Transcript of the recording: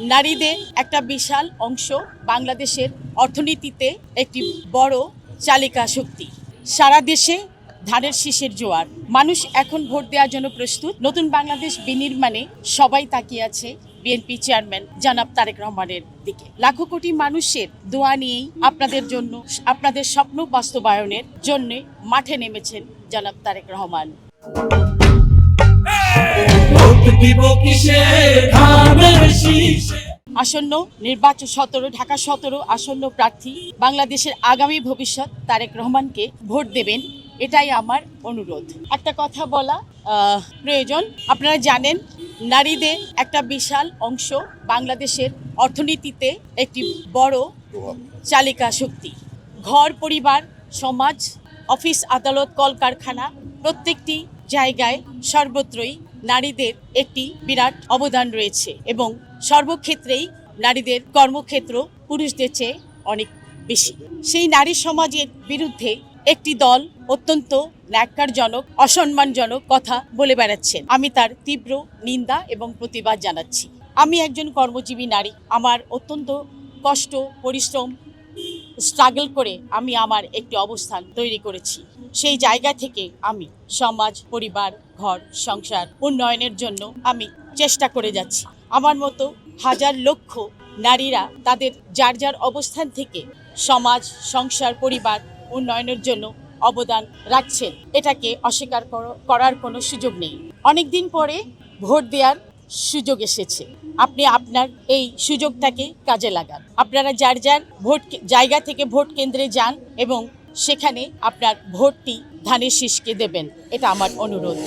নারীদের একটা বিশাল অংশ বাংলাদেশের অর্থনীতিতে একটি বড় চালিকা শক্তি। সারা দেশে ধানের শীষের জোয়ার। মানুষ এখন ভোট দেওয়ার জন্য প্রস্তুত। নতুন বাংলাদেশ বিনির্মাণে সবাই তাকিয়ে আছে বিএনপি চেয়ারম্যান জনাব তারেক রহমানের দিকে। লাখো কোটি মানুষের দোয়া নিয়েই আপনাদের জন্য, আপনাদের স্বপ্ন বাস্তবায়নের জন্য মাঠে নেমেছেন জনাব তারেক রহমান। আসন্ন নির্বাচন সতেরো, ঢাকা সতেরো আসন্ন প্রার্থী বাংলাদেশের আগামী ভবিষ্যৎ তারেক রহমানকে ভোট দেবেন, এটাই আমার অনুরোধ। একটা কথা বলা প্রয়োজন। আপনারা জানেন, নারীদের একটা বিশাল অংশ বাংলাদেশের অর্থনীতিতে একটি বড় চালিকা শক্তি। ঘর, পরিবার, সমাজ, অফিস, আদালত, কলকারখানা, প্রত্যেকটি জায়গায় সর্বত্রই নারীদের একটি বিরাট অবদান রয়েছে এবং সর্বক্ষেত্রেই নারীদের কর্মক্ষেত্র পুরুষদের চেয়ে অনেক বেশি। সেই নারী সমাজের বিরুদ্ধে একটি দল অত্যন্ত ন্যাক্কারজনক, অসম্মানজনক কথা বলে বেড়াচ্ছেন। আমি তার তীব্র নিন্দা এবং প্রতিবাদ জানাচ্ছি। আমি একজন কর্মজীবী নারী। আমার অত্যন্ত কষ্ট, পরিশ্রম স্ট্রাগল করে আমি আমার একটি অবস্থান তৈরি করেছি। সেই জায়গা থেকে আমি সমাজ, পরিবার, ঘর, সংসার উন্নয়নের জন্য আমি চেষ্টা করে যাচ্ছি। আমার মতো হাজার লক্ষ নারীরা তাদের যার যার অবস্থান থেকে সমাজ, সংসার, পরিবার উন্নয়নের জন্য অবদান রাখছেন। এটাকে অস্বীকার কর- করার কোনো সুযোগ নেই। অনেক দিন পরে ভোট দেওয়ার সুযোগ এসেছে। আপনি আপনার এই সুযোগটাকে কাজে লাগান। আপনারা যার যার ভোট জায়গা থেকে ভোট কেন্দ্রে যান এবং সেখানে আপনার ভোটটি ধানের শীষকে দেবেন। এটা আমার অনুরোধ।